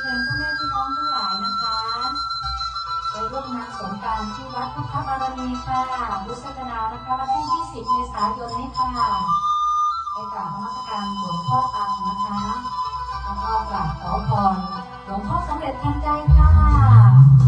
เชิญพ่อแม่พี่น้องทั้งหลายนะคะไปร่วมงานสงการที่วัดพระพักบารมีค่ะบุษกนานะคะวันที่ 20 เมษายนนี้ค่ะไปกราบนมรดการหลวงพ่อตังนะคะแล้วก็กราบขอพรหลวงพ่อสำเร็จทันใจค่ะ